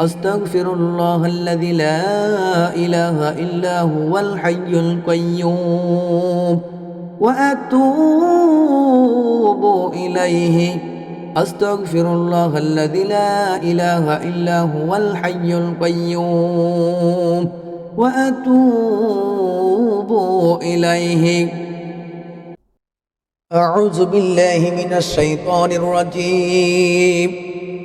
أستغفر الله الذي لا إله إلا هو الحي القيوم وأتوب إليه. أستغفر الله الذي لا إله إلا هو الحي القيوم وأتوب إليه. أعوذ بالله من الشيطان الرجيم.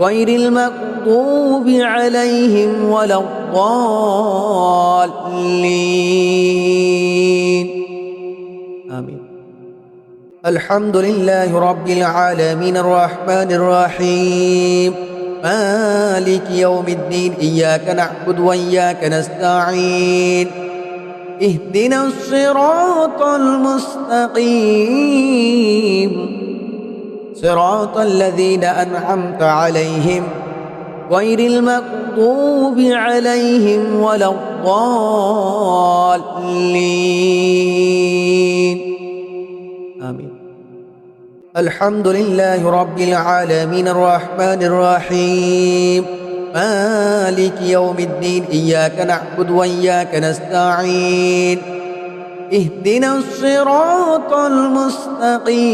غير المغضوب عليهم ولا الضالين. آمين. الحمد لله رب العالمين الرحمن الرحيم. مالك يوم الدين إياك نعبد وإياك نستعين. اهدنا الصراط المستقيم. صراط الذين أنعمت عليهم غير المغضوب عليهم ولا الضالين. آمين. الحمد لله رب العالمين الرحمن الرحيم. مالك يوم الدين. إياك نعبد وإياك نستعين. اهدنا الصراط المستقيم.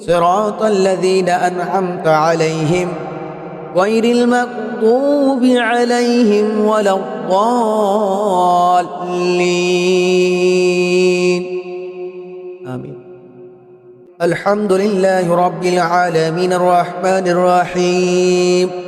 صراط الذين أنعمت عليهم غير المغضوب عليهم ولا الضالين. آمين. الحمد لله رب العالمين الرحمن الرحيم.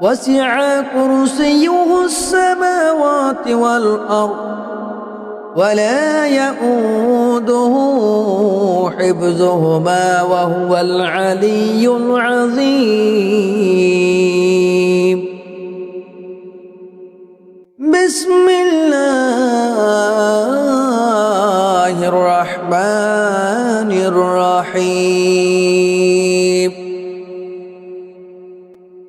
وسع كرسيه السماوات والأرض ولا يؤوده حفظهما وهو العلي العظيم. بسم الله الرحمن الرحيم.